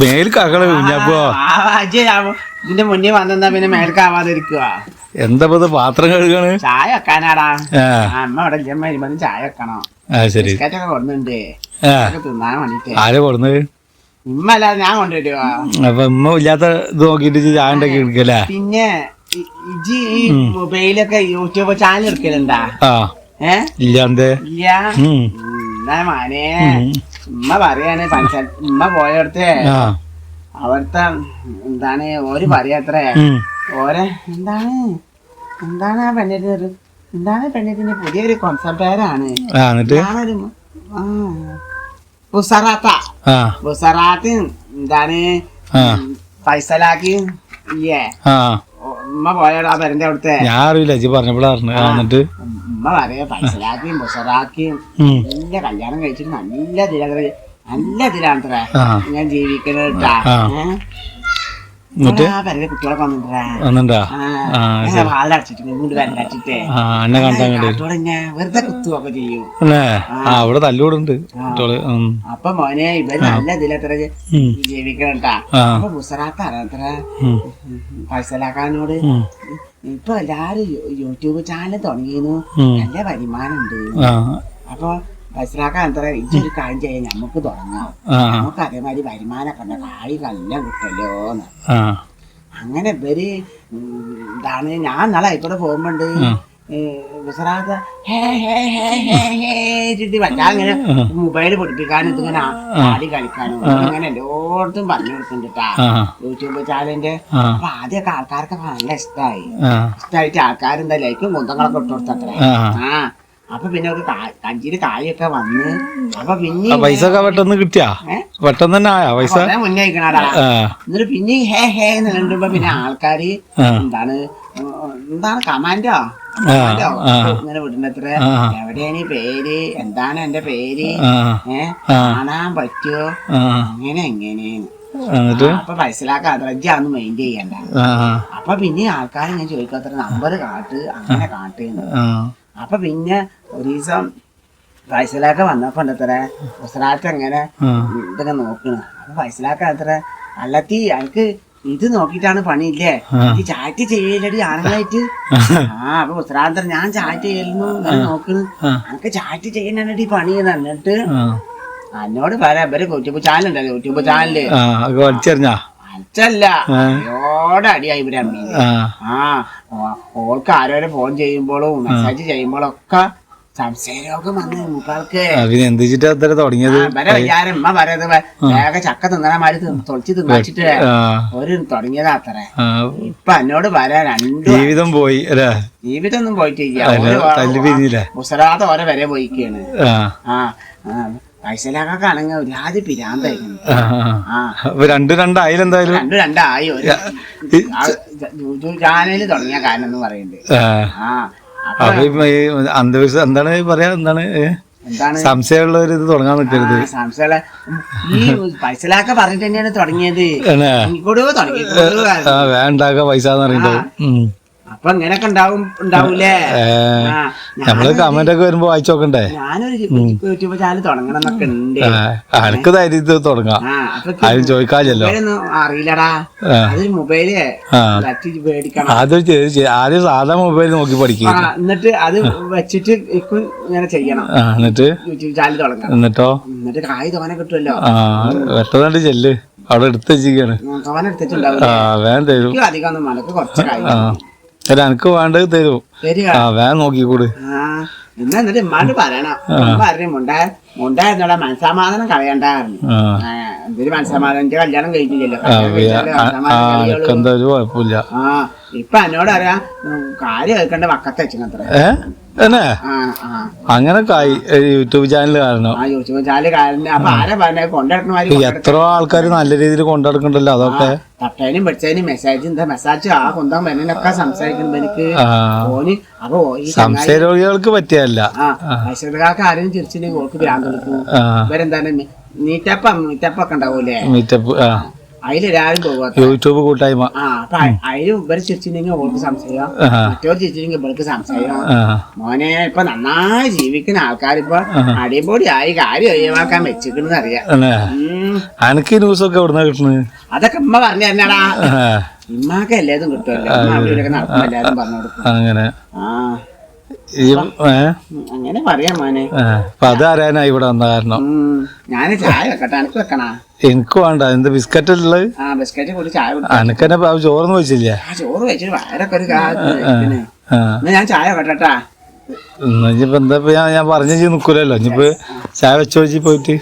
മേൽക്കാക്കൾ കുഞ്ഞപ്പോ. ഇതിന്റെ മുന്നേ വന്നെന്നാ പിന്നെ മേൽക്കാവാതിരിക്കുക എന്താ ഇപ്പൊ ഇത് പാത്രം കഴുകാണ് ചായ വെക്കാനാടാ. അമ്മ അവിടെ വരുമ്പോ ചായ വെക്കണോ. ശരി. ബിസ്ക്കറ്റൊക്കെ തിന്നാൻ വേണ്ടിട്ട്. ആരെ കൊടുന്നത് ഉമ്മ അല്ലാതെ ഞാൻ കൊണ്ടുവരുവാ. അപ്പൊ ഉമ്മ ഇല്ലാത്ത ഇത് നോക്കിട്ട് ചായ ഉണ്ടാക്കി എടുക്കല്ലേ പിന്നെ ഇജി ഈ മൊബൈലൊക്കെ യൂട്യൂബ് ചാനൽ എടുക്കലുണ്ടാ? ഇല്ലാന്തേ? ഇല്ല. എന്നാ മാനേ. ഉമ്മ പറയാണ് പഞ്ചായത്ത് ഉമ്മ പോയടുത്ത് അവിടുത്തെ എന്താണ് ഓര് പറയാത്രേ. ഓരെ എന്താണ്? എന്താണ് ആ പെണ്ണിന്റെ ഒരു എന്താണ് പെണ്ണിന്റെ പുതിയൊരു കോൺസെപ്റ്റ് പേരാണ്. ഞാനൊരു ആ. ബുസറാത്ത. ബുസറാത്ത് എന്താണ്? ആ. ഓ, ഉമ്മ പോയാലോ ആ പെരന്റെ അവിടുത്തെ. ഞാൻ അറിയില്ല ഇജ്ജ് പറഞ്ഞപ്പോഴാ പറഞ്ഞു എന്നിട്ട്? പറയാ പൈസലാക്കിയും ബുസറാക്കിയും നല്ല കല്യാണം കഴിച്ചിട്ട് നല്ല ഇതിലാണ് നല്ല ഇതിലാണ് ഞാൻ ജീവിക്കണ കേട്ടാ അവിടെ തല്ലൂടുണ്ട്. അപ്പൊ മോനെ ഇവർ നല്ല ഇതിലത്ര. ജീവിക്കണട്ടാ അപ്പൊ. ഫൈസലാക്കാനോട്. ഇപ്പൊ എല്ലാരും യൂട്യൂബ് ചാനൽ തുടങ്ങിയിരുന്നു. നല്ല വരുമാനം ഉണ്ട് അപ്പൊ ഫൈസലാക്കാൻ അത്ര ഇതൊരു കാര്യം ചെയ്യാൻ നമുക്ക് തുടങ്ങാം. നമുക്ക് അതേമാതിരി വരുമാനമൊക്കെ ഉണ്ട്. കായ് കല്ല കിട്ടല്ലോ എന്ന്. ആ. അങ്ങനെ ഇവർ ഇതാണ്. എന്താണ് ഞാൻ നാളെ ആയിക്കോട്ടെ പോകുമ്പോണ്ട് ഗുജറാത്ത് ഹേ ഹേ ഹേ ഹേ ഹേ ചുറ്റി പറ്റാ അങ്ങനെ മൊബൈൽ പൊടിപ്പിക്കാനും ഇതിങ്ങനെ ആടി കളിക്കാനും അങ്ങനെ എല്ലായിടത്തും പറഞ്ഞു കൊടുക്കുന്നുണ്ടാ യൂട്യൂബ് ചാനലിന്റെ അപ്പൊ ആദ്യമൊക്കെ ആൾക്കാർക്ക് നല്ല ഇഷ്ടമായി ഇഷ്ടമായിട്ട് ആൾക്കാരെന്താ ലൈക്കും കുന്തങ്ങളൊക്കെ ഇട്ട് കൊടുത്തത്രേ ആ. ആ. അപ്പൊ പിന്നെ ഒരു കഞ്ചിയിൽ കായൊക്കെ വന്ന്. അപ്പൊ പിന്നെ പൈസ ഒക്കെ പെട്ടെന്ന് കിട്ടിയാ? പെട്ടെന്ന് തന്നെ ആയാ പൈസ? മുന്നേ എന്നിട്ട് പിന്നെ ഹേ ഹേ എന്ന് കണ്ടുമ്പോ പിന്നെ ആൾക്കാര് എന്താണ് എന്താണ് കമാൻഡോ? ഇങ്ങനെ വിടുന്നത്ര. എവിടെയാണ് പേര്? എന്താണ് എന്റെ പേര്? കാണാൻ പറ്റുമോ അങ്ങനെ എങ്ങനെയാണ് അപ്പൊ മനസ്സിലാക്കാതെ റജ്ജാന്ന് മൈൻഡ് ചെയ്യണ്ട. അപ്പൊ പിന്നെ ആൾക്കാർ ഞാൻ ചോദിക്കാത്ര നമ്പർ കാട്ട് അങ്ങനെ കാട്ടുന്നു. അപ്പൊ പിന്നെ ഒരു ദിവസം ഫൈസലാക്ക വന്നപ്പോ എന്തത്ര ഫൈസലാക്ക അങ്ങനെ ഇതൊക്കെ നോക്കണ. അപ്പൊ ഫൈസലാക്ക അത്ര അല്ലത്തി എനിക്ക് ഇത് നോക്കിട്ടാണ് പണിയില്ലേ. ഈ ചാറ്റ് ചെയ്യലടി ആണുങ്ങളായിട്ട്? ആ. അപ്പൊ ഉസ്രാന്തര ഞാൻ ചാറ്റ് ചെയ്യലെന്നു നോക്കണ്. ആ. എനിക്ക് ചാറ്റ് ചെയ്യാനടി പണി എന്നിട്ട് എന്നോട് പറയാ ഇവർ യൂട്യൂബ് ചാനൽ ഉണ്ടല്ലോ യൂട്യൂബ് ചാനൽ. അയോടെ അടിയായി ഇവരെ ആ. ഓൾക്ക് ആരോരെ ഫോൺ ചെയ്യുമ്പോഴും മെസ്സേജ് ചെയ്യുമ്പോഴും ഒക്കെ വെച്ചിട്ടാ അത്ര തുടങ്ങിയത്? ഉമ്മ പറയുന്നത് വേഗം ചക്ക തിന്നണമാര് തൊളിച്ച് തിന്നിച്ചിട്ട് ഒരു തുടങ്ങിയതാ അത്ര. ഇപ്പൊ എന്നോട് രണ്ടു ജീവിതം പോയി അല്ലേ? ജീവിതം ഒന്നും പോയിട്ടില്ല പിരിഞ്ഞില്ലേ? ഓരോ വരെ പോയിക്കാണ്. ആ. ആ പൈസലാക്കാണെങ്കിൽ ഒരുപാട് പിരാന്തായിരുന്നു. ആ, ആ ആ. അപ്പൊ രണ്ട് രണ്ടു രണ്ടായി. ഒരു ചാനൽ തുടങ്ങിയ കാരണം എന്ന് പറയുന്നുണ്ട്. ആ. ആ. അപ്പൊ ഈ അന്ധവിശ്വാസം എന്താണ് പറയാ എന്താണ്? സംശയമുള്ള ഒരു ഇത് തുടങ്ങാൻ നിൽക്കരുത്. സംശയമുള്ള ഈ പൈസലാക്ക പറഞ്ഞിട്ട് തന്നെയാണ് തുടങ്ങിയത്. വേണ്ടാക്ക പൈസ എന്ന് പറയുന്നത്. അപ്പൊ ഇങ്ങനൊക്കെ ഉണ്ടാവും ഉണ്ടാവൂലേ? നമ്മൾ കമന്റ് ഒക്കെ വരുമ്പോ വായിച്ചു നോക്കണ്ടേ? ഞാനൊരു യൂട്യൂബ് ചാനൽ തുടങ്ങണം എന്നൊക്കെ ഉണ്ട്. ആ, അനക്ക് ധൈര്യത്തിൽ തുടങ്ങാം. ആരും ചോദിക്കാല്ലോ അറിയില്ലടാ. അതൊരു മൊബൈൽ മേടിക്കണം ആദ്യം സാധാ മൊബൈൽ നോക്കി പഠിക്കുക എന്നിട്ട് അത് വെച്ചിട്ട് ഇങ്ങനെ ചെയ്യണം. എന്നിട്ട്? യൂട്യൂബ് ചാനൽ തുടങ്ങാം എന്നിട്ടോ? എന്നിട്ട് കായ് തോനെ കിട്ടുമല്ലോ ചെല്ല്. അവിടെ എടുത്ത് വെച്ചിരിക്കാണ്. ആ അധികം ഒന്നും മലക്ക് കുറച്ച് കായ് അല്ല എനക്ക് വേണ്ടത് തരും. ശരിയാ ആ വേഗം നോക്കിക്കൂട്. ആ എന്നാ എന്നിട്ട് ഉമ്മാട് പറയണം. ഉമ്മ പറഞ്ഞു മുണ്ടാ മുണ്ടായിരുന്നോടാ മനസ്സമാധാനം കളയണ്ടായിരുന്നു ആ. ആ, എന്തൊരു മനസ്സമാധാനം? എന്റെ കല്യാണം കഴിഞ്ഞില്ലല്ലോ. ആ ഒരു കുഴപ്പമില്ല. ഇപ്പൊ എന്നോട് അറിയാം കാര്യം കേൾക്കേണ്ട വക്കത്തെ വെച്ചിനത്ര ആ അങ്ങനെ യൂട്യൂബ് ചാനൽ കാരണം. യൂട്യൂബ് ചാനൽ കാരണം പറഞ്ഞ? എത്ര ആൾക്കാർ നല്ല രീതിയിൽ കൊണ്ടെടുക്കണ്ടല്ലോ അതൊക്കെ. തട്ടേനും പിടിച്ചതിനും മെസ്സേജ് എന്താ മെസ്സേജ് ആ കുന്തം വരുന്നതിനൊക്കെ സംസാരിക്കുമ്പോ എനിക്ക്. ഓന് അപ്പൊ സംശയ രോഗികൾക്ക് പറ്റിയല്ല ആ ആരെയും ആരും ചിരിച്ചില്ലെങ്കിൽ ഓൾക്ക് ഭ്രാന്ത് കൊടുക്കും ഇവരെന്താണ് മീ- മീറ്റപ്പ് ഒക്കെ ഉണ്ടാവൂലേ? മീറ്റപ്പ് ആ പോകാത്ത പോകാ യൂട്യൂബ് കൂട്ടായ്മ. അതിൽ ഇവർ ചിരിച്ചില്ലെങ്കിൽ ഓൾക്ക് സംശയം മറ്റോർ ചിരിച്ചില്ലെങ്കിൽ ഇവർക്ക് സംശയം മോനെ ഇപ്പൊ നന്നായി ജീവിക്കുന്ന ആൾക്കാരിപ്പോ അടിപൊളി ആയി കാര്യം ഒഴിവാക്കാൻ വെച്ചിക്കണെന്ന് അറിയാം. അനക്ക് ഈ ന്യൂസൊക്കെ എവിടുന്ന കിട്ടുന്നത് അതൊക്കെ ഉമ്മ പറഞ്ഞു തന്നെടാ ഉമ്മാക്ക് എല്ലാതും കിട്ടുമല്ലോ. നടക്കും എല്ലാതും പറഞ്ഞു കൊടുക്കും. അങ്ങനെ. ആ. അങ്ങനെ പറയാം മോനെ. അപ്പൊ അത് അറിയാനാ ഇവിടെ വന്ന കാരണം. ഞാൻ ചായ വെക്കട്ടെ എനിക്ക് വെക്കണാ? എനിക്ക് വേണ്ട എന്ത് ബിസ്ക്കറ്റ് ഉള്ളത് ബിസ്ക്കറ്റ് കൂടി ചായ അനക്കെന്നെ ചോറൊന്നും വെച്ചില്ല? ചോറ് വെച്ചിട്ട് വയറൊക്കെ ഒരു. ഞാൻ ചായ വെക്കട്ടെട്ടാ. ഇനിയിപ്പോ എന്താ ഞാൻ പറഞ്ഞു നിക്കൂലല്ലോ. ഇനിയിപ്പോ ചായ വെച്ചോ വെച്ച് പോയിട്ട്